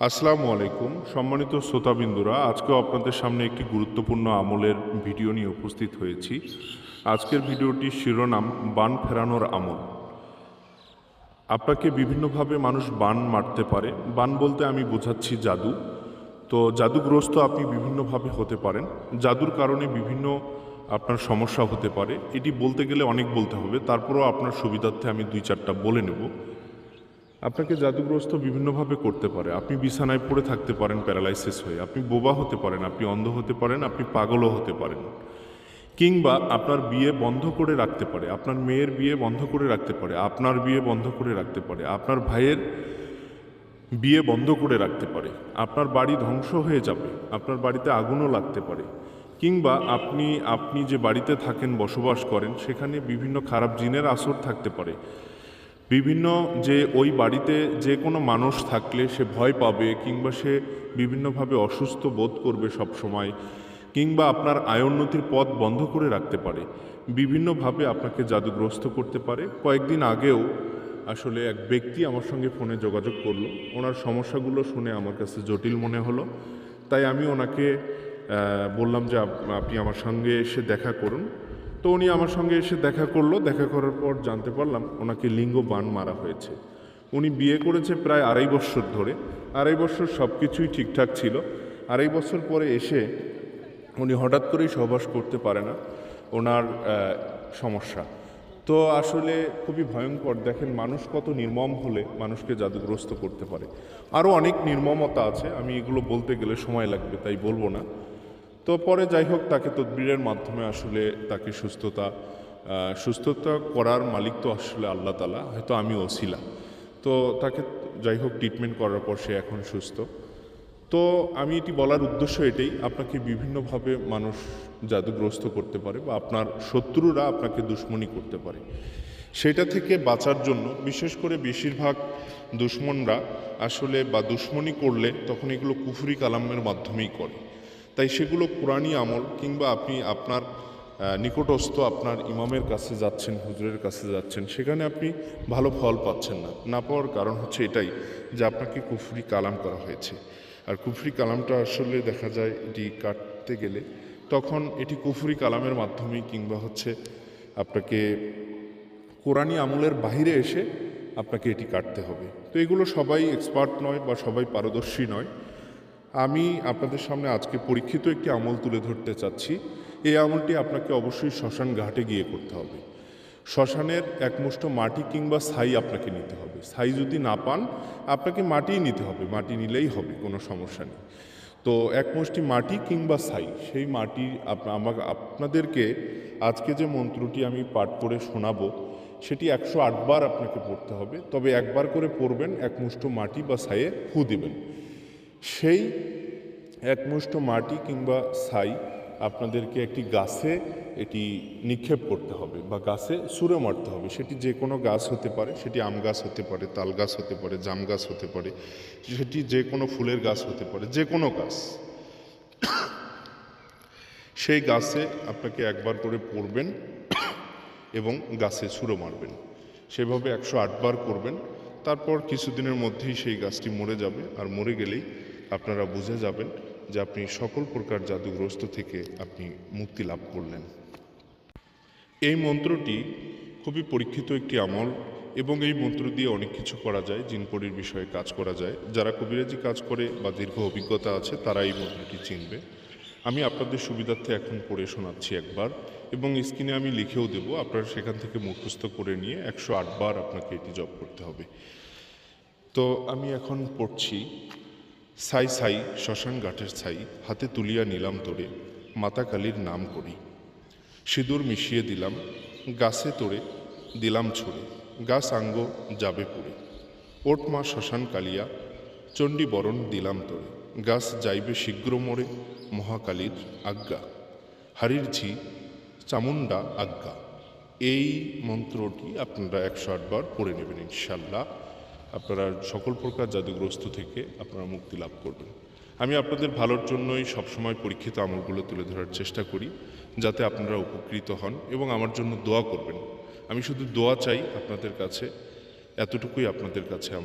আসসালামু আলাইকুম। সম্মানিত শ্রোতাবিন্দুরা, আজকেও আপনাদের সামনে একটি গুরুত্বপূর্ণ আমলের ভিডিও নিয়ে উপস্থিত হয়েছি। আজকের ভিডিওটির শিরোনাম, বান ফেরানোর আমল। আপনাকে বিভিন্নভাবে মানুষ বান মারতে পারে। বান বলতে আমি বোঝাচ্ছি জাদু। তো জাদুগ্রস্ত আপনি বিভিন্নভাবে হতে পারেন। জাদুর কারণে বিভিন্ন আপনার সমস্যা হতে পারে। এটি বলতে গেলে অনেক বলতে হবে। তারপরেও আপনার সুবিধার্থে আমি দুই চারটা বলে নেব। আপনাকে জাদুগ্রস্ত বিভিন্নভাবে করতে পারে। আপনি বিছানায় পড়ে থাকতে পারেন প্যারালাইসিস হয়ে। আপনি বোবা হতে পারেন, আপনি অন্ধ হতে পারেন, আপনি পাগলও হতে পারেন। কিংবা আপনার বিয়ে বন্ধ করে রাখতে পারে, আপনার মেয়ের বিয়ে বন্ধ করে রাখতে পারে, আপনার বিয়ে বন্ধ করে রাখতে পারে, আপনার ভাইয়ের বিয়ে বন্ধ করে রাখতে পারে, আপনার বাড়ি ধ্বংস হয়ে যাবে, আপনার বাড়িতে আগুনও লাগতে পারে। কিংবা আপনি আপনি যে বাড়িতে থাকেন, বসবাস করেন, সেখানে বিভিন্ন খারাপ জিনের আসর থাকতে পারে। বিভিন্ন যে ওই বাড়িতে যে কোনো মানুষ থাকলে সে ভয় পাবে কিংবা সে বিভিন্নভাবে অসুস্থ বোধ করবে সব সময়, কিংবা আপনার আয়োন্নতির পথ বন্ধ করে রাখতে পারে। বিভিন্নভাবে আপনাকে জাদুগ্রস্ত করতে পারে। কয়েকদিন আগেও আসলে এক ব্যক্তি আমার সঙ্গে ফোনে যোগাযোগ করল। ওনার সমস্যাগুলো শুনে আমার কাছে জটিল মনে হলো। তাই আমি ওনাকে বললাম যে আপনি আমার সঙ্গে এসে দেখা করুন। তো উনি আমার সঙ্গে এসে দেখা করল। দেখা করার পর জানতে পারলাম ওনাকে লিঙ্গ বান মারা হয়েছে। উনি বিয়ে করেছে প্রায় আড়াই বছর ধরে। আড়াই বছর সব কিছুই ঠিকঠাক ছিল। আড়াই বছর পরে এসে উনি হঠাৎ করেই সহবাস করতে পারে না ওনার সমস্যা। তো আসলে খুবই ভয়ঙ্কর। দেখেন মানুষ কত নির্মম হলে মানুষকে জাদুগ্রস্ত করতে পারে। আরও অনেক নির্মমতা আছে। আমি এগুলো বলতে গেলে সময় লাগবে, তাই বলব না। তো পরে যাই হোক, তাকে তদবিরের মাধ্যমে আসলে তাকে সুস্থতা সুস্থতা করার মালিক তো আসলে আল্লাহ তালা হয়তো আমি ওসিলা। তো তাকে যাই হোক ট্রিটমেন্ট করার পর সে এখন সুস্থ। তো আমি এটি বলার উদ্দেশ্য এটাই, আপনাকে বিভিন্নভাবে মানুষ জাদুগ্রস্ত করতে পারে বা আপনার শত্রুরা আপনাকে দুশ্মনী করতে পারে। সেটা থেকে বাঁচার জন্য, বিশেষ করে বেশিরভাগ দুশ্মনরা আসলে বা দুশ্মনী করলে তখন এগুলো কুফুরি কালামের মাধ্যমেই করে। তাই সেগুলো কোরআনী আমল কিংবা আপনি আপনার নিকটস্থ আপনার ইমামের কাছে যাচ্ছেন, হুজুরের কাছে যাচ্ছেন, সেখানে আপনি ভালো ফল পাচ্ছেন না। না পাওয়ার কারণ হচ্ছে এটাই যে আপনাকে কুফরি কালাম করা হয়েছে। আর কুফরি কালামটা আসলে দেখা যায় এটি কাটতে গেলে তখন এটি কুফরি কালামের মাধ্যমে কিংবা হচ্ছে আপনাকে কোরআনী আমলের বাইরে এসে আপনাকে এটি কাটতে হবে। তো এগুলো সবাই এক্সপার্ট নয় বা সবাই পারদর্শী নয়। আমি আপনাদের সামনে আজকে পরীক্ষিত একটি আমল তুলে ধরতে চাচ্ছি। এই আমলটি আপনাকে অবশ্যই শ্মশান ঘাটে গিয়ে করতে হবে। শ্মশানের একমুষ্ট মাটি কিংবা ছাই আপনাকে নিতে হবে। ছাই যদি না পান, আপনাকে মাটিই নিতে হবে। মাটি নিলেই হবে, কোনো সমস্যা নেই। তো একমুষ্টি মাটি কিংবা ছাই সেই মাটি আমাকে, আপনাদেরকে আজকে যে মন্ত্রটি আমি পাঠ করে শোনাবো, সেটি একশো আটবার আপনাকে পড়তে হবে। তবে একবার করে পড়বেন, একমুষ্ট মাটি বা ছাইয়ে ফু দিবেন। সেই একমুষ্ট মাটি কিংবা ছাই আপনাদেরকে একটি গাছে এটি নিক্ষেপ করতে হবে বা গাছে সুরে মারতে হবে। সেটি যে কোনো গাছ হতে পারে, সেটি আম গাছ হতে পারে, তাল গাছ হতে পারে, জাম গাছ হতে পারে, সেটি যে কোনো ফুলের গাছ হতে পারে, যে কোনো গাছ। সেই গাছে আপনাকে একবার করে পড়বেন এবং গাছে ছুঁড়ো মারবেন। সেভাবে একশো আটবার করবেন, তারপর কিছুদিনের মধ্যেই সেই গাছটি মরে যাবে। আর মরে গেলেই আপনারা বুঝে যাবেন যে আপনি সকল প্রকার জাদুগ্রস্ত থেকে আপনি মুক্তি লাভ করলেন। এই মন্ত্রটি খুবই পরীক্ষিত একটি আমল এবং এই মন্ত্র দিয়ে অনেক কিছু করা যায়, জিনপরির বিষয়ে কাজ করা যায়। যারা কবিরাজি কাজ করে বা দীর্ঘ অভিজ্ঞতা আছে, তারা এই মন্ত্রটি চিনবে। আমি আপনাদের সুবিধার্থে এখন পড়ে শোনাচ্ছি একবার এবং স্ক্রিনে আমি লিখেও দেবো, আপনারা সেখান থেকে মুখস্থ করে নিয়ে একশো আটবার আপনাকে এটি জব করতে হবে। তো আমি এখন পড়ছি সাই সাই শ্মশান ঘাটের ছাই, হাতে তুলিয়া নিলাম তোরে, মাতা কালীর নাম করি। সিঁদুর মিশিয়ে দিলাম, গাছে তোড়ে দিলাম ছুড়ে, গাছ আঙ্গ যাবে পুড়ে ওট মা শ্মশান কালিয়া, চণ্ডী বরণ দিলাম তোরে, গাছ যাইবে শীঘ্র মোড়ে মহাকালীর আজ্ঞা। হারির ঝি চামুন্ডা আজ্ঞা। এই মন্ত্রটি আপনারা একশো আটবার পড়ে নেবেন ইনশাল্লাহ। আপনারা সকল প্রকার জাদুগ্রস্ত থেকে আপনারা মুক্তি লাভ করবেন। আমি আপনাদের ভালোর জন্যই সবসময় পরীক্ষিত আমলগুলো তুলে ধরার চেষ্টা করি, যাতে আপনারা উপকৃত হন এবং আমার জন্য দোয়া করবেন। আমি শুধু দোয়া চাই আপনাদের কাছে, এতটুকুই আপনাদের কাছে আমার।